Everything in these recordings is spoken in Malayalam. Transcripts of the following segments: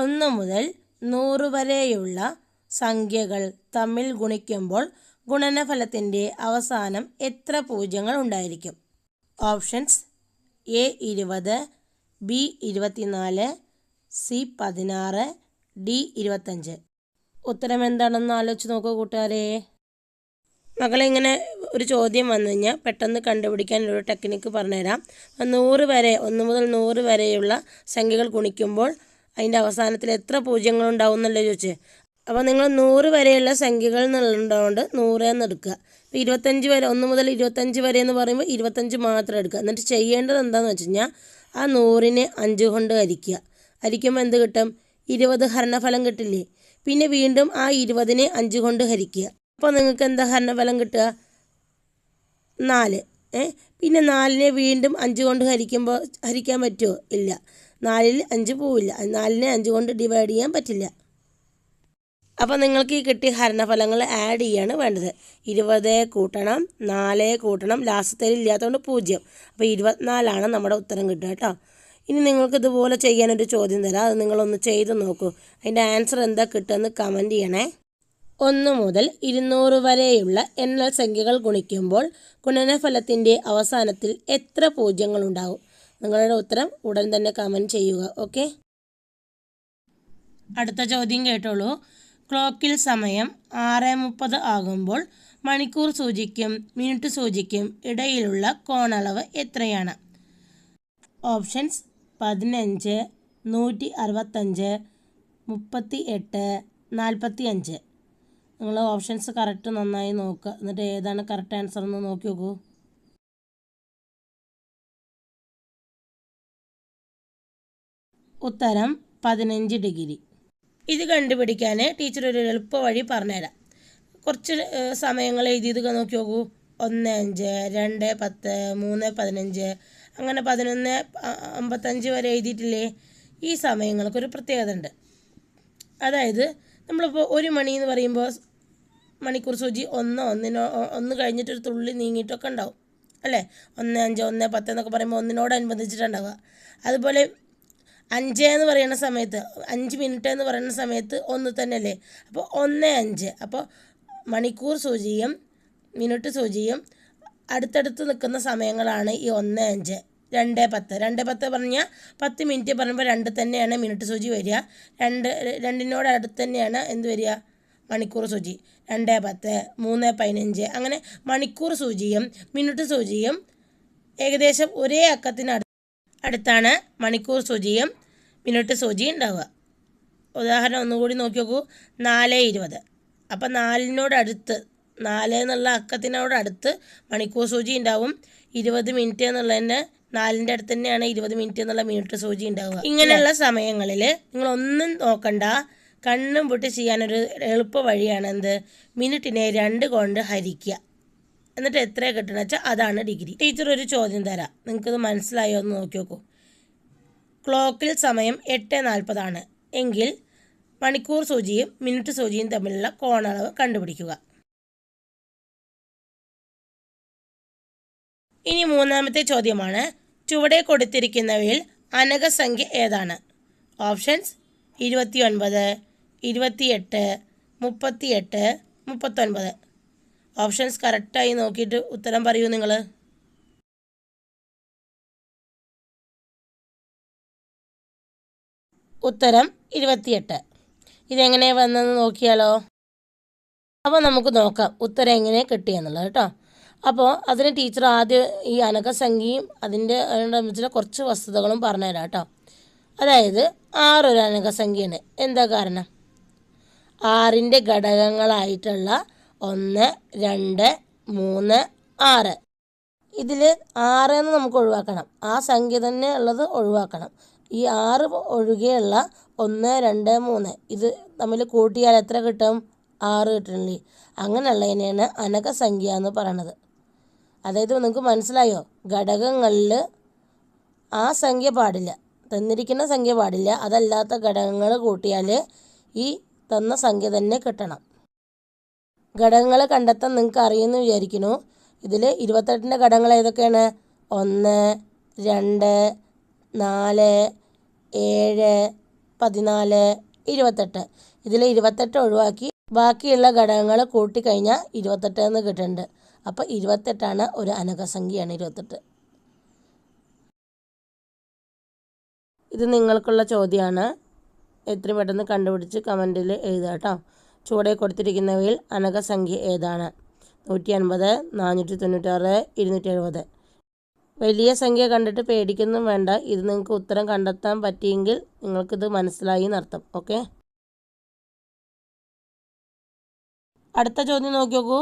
ഒന്ന് മുതൽ നൂറ് വരെയുള്ള സംഖ്യകൾ തമ്മിൽ ഗുണിക്കുമ്പോൾ ഗുണനഫലത്തിന്റെ അവസാനം എത്ര പൂജ്യങ്ങൾ ഉണ്ടായിരിക്കും? ഓപ്ഷൻസ് എ ഇരുപത് ബി ഇരുപത്തിനാല് സി പതിനാറ് ഡി ഇരുപത്തഞ്ച്. ഉത്തരം എന്താണെന്ന് ആലോചിച്ച് നോക്കൂ കൂട്ടുകാരെ. മകളെ ഇങ്ങനെ ഒരു ചോദ്യം വന്നു കഴിഞ്ഞാൽ പെട്ടെന്ന് കണ്ടുപിടിക്കാൻ ഒരു ടെക്നിക്ക് പറഞ്ഞുതരാം. നൂറ് വരെ ഒന്ന് മുതൽ നൂറ് വരെയുള്ള സംഖ്യകൾ ഗുണിക്കുമ്പോൾ അതിന്റെ അവസാനത്തിൽ എത്ര പൂജ്യങ്ങൾ ഉണ്ടാവും എന്നല്ലേ ചോദിച്ചേ. അപ്പോൾ നിങ്ങൾ നൂറ് വരെയുള്ള സംഖ്യകൾ എന്നുള്ളതുകൊണ്ട് നൂറ് എന്ന് എടുക്കുക. ഇപ്പോൾ ഇരുപത്തഞ്ച് വരെ ഒന്ന് മുതൽ ഇരുപത്തഞ്ച് വരെ എന്ന് പറയുമ്പോൾ ഇരുപത്തഞ്ച് മാത്രം എടുക്കുക. എന്നിട്ട് ചെയ്യേണ്ടത് എന്താണെന്ന് വെച്ച് കഴിഞ്ഞാൽ ആ നൂറിനെ അഞ്ച് കൊണ്ട് ഹരിക്കുക. ഹരിക്കുമ്പോൾ എന്ത് കിട്ടും? ഇരുപത് ഹരണഫലം കിട്ടില്ലേ? പിന്നെ വീണ്ടും ആ ഇരുപതിനെ അഞ്ച് കൊണ്ട് ഹരിക്കുക. അപ്പോൾ നിങ്ങൾക്ക് എന്താ ഹരണഫലം കിട്ടുക? നാല്. ഏ? പിന്നെ നാലിനെ വീണ്ടും അഞ്ച് കൊണ്ട് ഹരിക്കുമ്പോൾ ഹരിക്കാൻ പറ്റുമോ? ഇല്ല. നാലിൽ അഞ്ച് പോവില്ല. നാലിനെ അഞ്ച് കൊണ്ട് ഡിവൈഡ് ചെയ്യാൻ പറ്റില്ല. അപ്പോൾ നിങ്ങൾക്ക് ഈ കിട്ടിയ ഹരണഫലങ്ങൾ ആഡ് ചെയ്യാണ് വേണ്ടത്. ഇരുപത് കൂട്ടണം നാല് കൂട്ടണം ലാസ്റ്റത്തിൽ ഇല്ലാത്തതുകൊണ്ട് പൂജ്യം. അപ്പോൾ ഇരുപത്തിനാലാണ് നമ്മുടെ ഉത്തരം കിട്ടുക കേട്ടോ. ഇനി നിങ്ങൾക്ക് ഇതുപോലെ ചെയ്യാനൊരു ചോദ്യം തരാം. അത് നിങ്ങളൊന്ന് ചെയ്ത് നോക്കൂ. അതിന്റെ ആൻസർ എന്താ കിട്ടുമെന്ന് കമന്റ് ചെയ്യണേ. ഒന്ന് മുതൽ ഇരുന്നൂറ് വരെയുള്ള എണ്ണൽ സംഖ്യകൾ ഗുണിക്കുമ്പോൾ ഗുണനഫലത്തിന്റെ അവസാനത്തിൽ എത്ര പൂജ്യങ്ങൾ ഉണ്ടാകും നിങ്ങളുടെ ഉത്തരം ഉടൻ തന്നെ കമന്റ് ചെയ്യുക ഓക്കെ അടുത്ത ചോദ്യം കേട്ടോളൂ. ക്ലോക്കിൽ സമയം ആറ് മുപ്പത് ആകുമ്പോൾ മണിക്കൂർ സൂചിക്കും മിനിറ്റ് സൂചിക്കും ഇടയിലുള്ള കോണളവ് എത്രയാണ്? ഓപ്ഷൻസ് പതിനഞ്ച് നൂറ്റി അറുപത്തഞ്ച് മുപ്പത്തി എട്ട് നാൽപ്പത്തി അഞ്ച് നിങ്ങൾ ഓപ്ഷൻസ് കറക്റ്റ് നന്നായി നോക്കുക എന്നിട്ട് ഏതാണ് കറക്റ്റ് ആൻസർ എന്ന് നോക്കി നോക്കൂ. ഉത്തരം പതിനഞ്ച് ഡിഗ്രി. ഇത് കണ്ടുപിടിക്കാൻ ടീച്ചർ ഒരു എളുപ്പ വഴി പറഞ്ഞുതരാം. കുറച്ച് സമയങ്ങൾ എഴുതിയത് നോക്കി നോക്കൂ. ഒന്ന് അഞ്ച് രണ്ട് പത്ത് മൂന്ന് പതിനഞ്ച്. അങ്ങനെ പതിനൊന്ന് അമ്പത്തഞ്ച് വരെ എഴുതിയിട്ടില്ലേ? ഈ സമയങ്ങൾക്കൊരു പ്രത്യേകത ഉണ്ട്. അതായത് നമ്മളിപ്പോൾ ഒരു മണി എന്ന് പറയുമ്പോൾ മണിക്കൂർ സൂചി ഒന്ന് ഒന്നിനോ ഒന്ന് കഴിഞ്ഞിട്ടൊരു തുള്ളി നീങ്ങിയിട്ടൊക്കെ ഉണ്ടാവും. അല്ലേ? ഒന്ന് അഞ്ച് ഒന്ന് പത്ത് എന്നൊക്കെ പറയുമ്പോൾ ഒന്നിനോടനുബന്ധിച്ചിട്ടുണ്ടാവുക അതുപോലെ അഞ്ച് എന്ന് പറയുന്ന സമയത്ത് അഞ്ച് മിനിറ്റ് എന്ന് പറയുന്ന സമയത്ത് ഒന്ന് തന്നെയല്ലേ? അപ്പോൾ ഒന്ന് അഞ്ച്. അപ്പോൾ മണിക്കൂർ സൂചിയും മിനിറ്റ് സൂചിയും അടുത്തടുത്ത് നിൽക്കുന്ന സമയങ്ങളാണ് ഈ ഒന്ന് അഞ്ച്. രണ്ട് പത്ത്. രണ്ട് പത്ത് പറഞ്ഞാൽ പത്ത് മിനിറ്റ് പറയുമ്പോൾ രണ്ട് തന്നെയാണ് മിനിറ്റ് സൂചി വരിക. രണ്ട് രണ്ടിനോട് അടുത്ത് തന്നെയാണ് എന്ത് വരിക? മണിക്കൂർ സൂചി. രണ്ട് പത്ത് മൂന്ന് പതിനഞ്ച്. അങ്ങനെ മണിക്കൂർ സൂചിയും മിനിറ്റ് സൂചിയും ഏകദേശം ഒരേ അക്കത്തിന് അടു- അടുത്താണ് മണിക്കൂർ സൂചിയും മിനിറ്റ് സൂചി ഉണ്ടാവുക. ഉദാഹരണം ഒന്നുകൂടി നോക്കി നോക്കൂ നാല് ഇരുപത്. അപ്പം നാലിനോട് അടുത്ത് നാല് എന്നുള്ള അക്കത്തിനോട് അടുത്ത് മണിക്കൂർ സൂചി ഉണ്ടാവും. ഇരുപത് മിനിറ്റ് എന്നുള്ളതിന് നാലിന്റെ അടുത്ത് തന്നെയാണ് ഇരുപത് മിനിറ്റ് എന്നുള്ള മിനിറ്റ് സൂചി ഉണ്ടാവുക. ഇങ്ങനെയുള്ള സമയങ്ങളിൽ നിങ്ങളൊന്നും നോക്കണ്ട. കണ്ണും പൊട്ടി ചെയ്യാനൊരു എളുപ്പ വഴിയാണ് എന്ത്? മിനിറ്റിനെ രണ്ട് കൊണ്ട് ഹരിക്കുക. എന്നിട്ട് എത്ര കിട്ടണമെന്ന് വെച്ചാൽ അതാണ് ഡിഗ്രി. ടീച്ചർ ഒരു ചോദ്യം തരാം. നിങ്ങൾക്കത് മനസ്സിലായോ എന്ന് നോക്കി നോക്കൂ ക്ലോക്കിൽ സമയം എട്ട് നാൽപ്പതാണ്. എങ്കിൽ മണിക്കൂർ സൂചിയും മിനിറ്റ് സൂചിയും തമ്മിലുള്ള കോണളവ് കണ്ടുപിടിക്കുക. ഇനി മൂന്നാമത്തെ ചോദ്യമാണ്. ചുവടെ കൊടുത്തിരിക്കുന്നവയിൽ അനകസംഖ്യ ഏതാണ്? ഓപ്ഷൻസ് ഇരുപത്തിയൊൻപത് ഇരുപത്തിയെട്ട് മുപ്പത്തിയെട്ട് മുപ്പത്തൊൻപത്. ഓപ്ഷൻസ് കറക്റ്റായി നോക്കിയിട്ട് ഉത്തരം പറയൂ നിങ്ങൾ ഉത്തരം ഇരുപത്തിയെട്ട്. ഇതെങ്ങനെ വന്നെന്ന് നോക്കിയാലോ? അപ്പോൾ നമുക്ക് നോക്കാം ഉത്തരം എങ്ങനെ കിട്ടിയെന്നുള്ളത് കേട്ടോ. അപ്പോൾ അതിന് ടീച്ചർ ആദ്യം ഈ അനകസംഖ്യയും അതിന്റെ അനുബന്ധിച്ചുള്ള കുറച്ച് വസ്തുതകളും പറഞ്ഞുതരാം കേട്ടോ. അതായത് ആറൊരു അനകസംഖ്യയാണ് എന്താ കാരണം? ആറിന്റെ ഘടകങ്ങളായിട്ടുള്ള ഒന്ന് രണ്ട് മൂന്ന് ആറ്. ഇതിൽ ആറ് എന്ന് നമുക്ക് ഒഴിവാക്കണം. ആ സംഖ്യ തന്നെ ഉള്ളത് ഒഴിവാക്കണം. ഈ ആറ് ഒഴികെയുള്ള ഒന്ന് രണ്ട് മൂന്ന്. ഇത് തമ്മിൽ കൂട്ടിയാൽ എത്ര കിട്ടും? ആറ് കിട്ടണില്ലേ അങ്ങനെയുള്ളതിനെയാണ് അനകസംഖ്യ എന്ന് പറയണത്. അതായത് നിങ്ങൾക്ക് മനസ്സിലായോ? ഘടകങ്ങളിൽ ആ സംഖ്യ പാടില്ല. തന്നിരിക്കുന്ന സംഖ്യ പാടില്ല. അതല്ലാത്ത ഘടകങ്ങൾ കൂട്ടിയാൽ ഈ തന്ന സംഖ്യ തന്നെ കിട്ടണം. ഘടകങ്ങൾ കണ്ടെത്താൻ നിങ്ങൾക്ക് അറിയുമെന്ന് വിചാരിക്കുന്നു. ഇതിൽ ഇരുപത്തെട്ടിന്റെ ഘടകങ്ങൾ ഏതൊക്കെയാണ്? ഒന്ന് രണ്ട് നാല് ഏഴ് പതിനാല് ഇരുപത്തെട്ട്. ഇതിൽ ഇരുപത്തെട്ട് ഒഴിവാക്കി ബാക്കിയുള്ള ഘടകങ്ങൾ കൂട്ടിക്കഴിഞ്ഞാൽ ഇരുപത്തെട്ട് എന്ന് കിട്ടുന്നുണ്ട് അപ്പോൾ ഇരുപത്തെട്ടാണ് ഒരു അനകസംഖ്യയാണ് ഇരുപത്തെട്ട്. ഇത് നിങ്ങൾക്കുള്ള ചോദ്യമാണ് എത്രയും പെട്ടെന്ന് കണ്ടുപിടിച്ച് കമന്റിൽ എഴുതുക കേട്ടോ ചുവടെ കൊടുത്തിരിക്കുന്നവയിൽ അനകസംഖ്യ ഏതാണ്? നൂറ്റി അൻപത് നാനൂറ്റി തൊണ്ണൂറ്റാറ് ഇരുന്നൂറ്റി എഴുപത് വലിയ സംഖ്യ കണ്ടിട്ട് പേടിക്കൊന്നും വേണ്ട. ഇത് നിങ്ങൾക്ക് ഉത്തരം കണ്ടെത്താൻ പറ്റിയെങ്കിൽ നിങ്ങൾക്കിത് മനസ്സിലായി എന്നർത്ഥം. ഓക്കെ? അടുത്ത ചോദ്യം നോക്കി നോക്കൂ.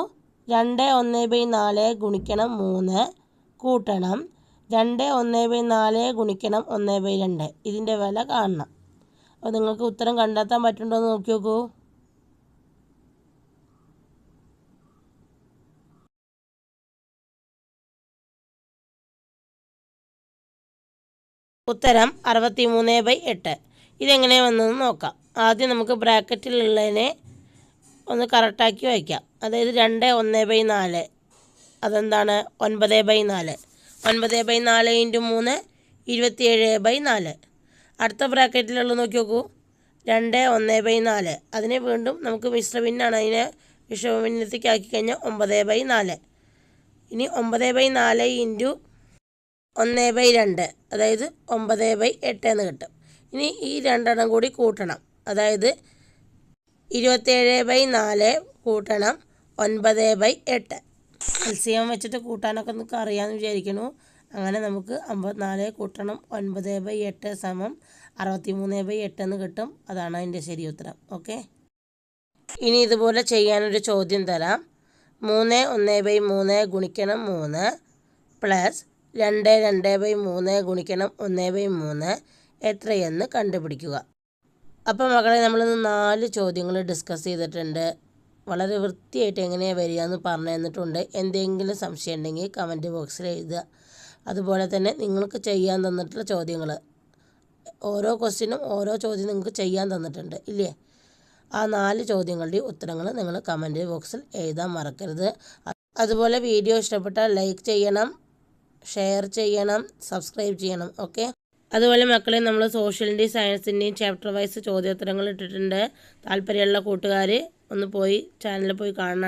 രണ്ട് ഒന്ന് ബൈ നാല് ഗുണിക്കണം മൂന്ന് കൂട്ടണം. രണ്ട് ഒന്ന് ബൈ നാല് ഗുണിക്കണം ഒന്ന് ബൈ രണ്ട്. ഇതിന്റെ വില കാണണം. അപ്പോൾ നിങ്ങൾക്ക് ഉത്തരം കണ്ടെത്താൻ പറ്റുന്നുണ്ടോ എന്ന് നോക്കി നോക്കൂ. ഉത്തരം അറുപത്തി മൂന്ന് ബൈ എട്ട്. ഇതെങ്ങനെ വന്നതെന്ന് നോക്കാം. ആദ്യം നമുക്ക് ബ്രാക്കറ്റിലുള്ളതിനെ ഒന്ന് കറക്റ്റാക്കി വയ്ക്കാം. അതായത് രണ്ട് ഒന്ന് ബൈ നാല്. അതെന്താണ്? ഒൻപത് ബൈ നാല്. ഒൻപത് ബൈ നാല് ഇന്റു മൂന്ന് ഇരുപത്തിയേഴ് ബൈ നാല്. അടുത്ത ബ്രാക്കറ്റിലുള്ള നോക്കി നോക്കൂ. രണ്ട് ഒന്ന് ബൈ നാല്. അതിനെ വീണ്ടും നമുക്ക് മിശ്ര ഭിന്നാണ് അതിനെ വിഷമഭിന്നത്തേക്ക് ആക്കി കഴിഞ്ഞാൽ ഒമ്പത് ബൈ നാല്. ഇനി ഒമ്പത് ബൈ നാല് ഇന്റു ഒന്ന് ബൈ രണ്ട് അതായത് ഒമ്പത് ബൈ എട്ട് എന്ന് കിട്ടും. ഇനി ഈ രണ്ടെണ്ണം കൂടി കൂട്ടണം. അതായത് ഇരുപത്തേഴ് ബൈ നാല് കൂട്ടണം ഒൻപത് ബൈ എട്ട്. എൽസിയം വെച്ചിട്ട് കൂട്ടാനൊക്കെ നമുക്ക് അറിയാമെന്ന് വിചാരിക്കണു അങ്ങനെ നമുക്ക് അമ്പത്തിനാല് കൂട്ടണം ഒൻപത് ബൈ എട്ട് സമം അറുപത്തി മൂന്ന് ബൈ എട്ട് എന്ന് കിട്ടും. അതാണ് അതിന്റെ ശരി ഉത്തരം. ഓക്കെ? ഇനി ഇതുപോലെ ചെയ്യാനൊരു ചോദ്യം തരാം. മൂന്ന് ഒന്ന് ബൈ മൂന്ന് ഗുണിക്കണം മൂന്ന് പ്ലസ് രണ്ട് രണ്ട് ബൈ മൂന്ന് ഗുണിക്കണം ഒന്ന് ബൈ മൂന്ന് എത്രയെന്ന് കണ്ടുപിടിക്കുക. അപ്പോൾ മക്കളെ നമ്മളിന്ന് നാല് ചോദ്യങ്ങൾ ഡിസ്കസ് ചെയ്തിട്ടുണ്ട്. വളരെ വൃത്തിയായിട്ട് എങ്ങനെയാണ് വരിക എന്ന് പറഞ്ഞു തന്നിട്ടുണ്ട്. എന്തെങ്കിലും സംശയം ഉണ്ടെങ്കിൽ കമന്റ് ബോക്സിൽ എഴുതുക. അതുപോലെ തന്നെ നിങ്ങൾക്ക് ചെയ്യാൻ തന്നിട്ടുള്ള ചോദ്യങ്ങൾ. ഓരോ ക്വസ്റ്റിനും ഓരോ ചോദ്യം നിങ്ങൾക്ക് ചെയ്യാൻ തന്നിട്ടുണ്ട് ഇല്ലേ? ആ നാല് ചോദ്യങ്ങളുടെ ഉത്തരങ്ങൾ നിങ്ങൾ കമന്റ് ബോക്സിൽ എഴുതാൻ മറക്കരുത്. അതുപോലെ വീഡിയോ ഇഷ്ടപ്പെട്ടാൽ ലൈക്ക് ചെയ്യണം. ഷെയർ ചെയ്യണം സബ്സ്ക്രൈബ് ചെയ്യണം ഓക്കെ? അതുപോലെ മക്കളെ നമ്മൾ സോഷ്യലിന്റെയും സയൻസിന്റെയും ചാപ്റ്റർ വൈസ് ചോദ്യോത്തരങ്ങൾ ഇട്ടിട്ടുണ്ട്. താല്പര്യമുള്ള കൂട്ടുകാർ ഒന്ന് പോയി ചാനലിൽ പോയി കാണണം.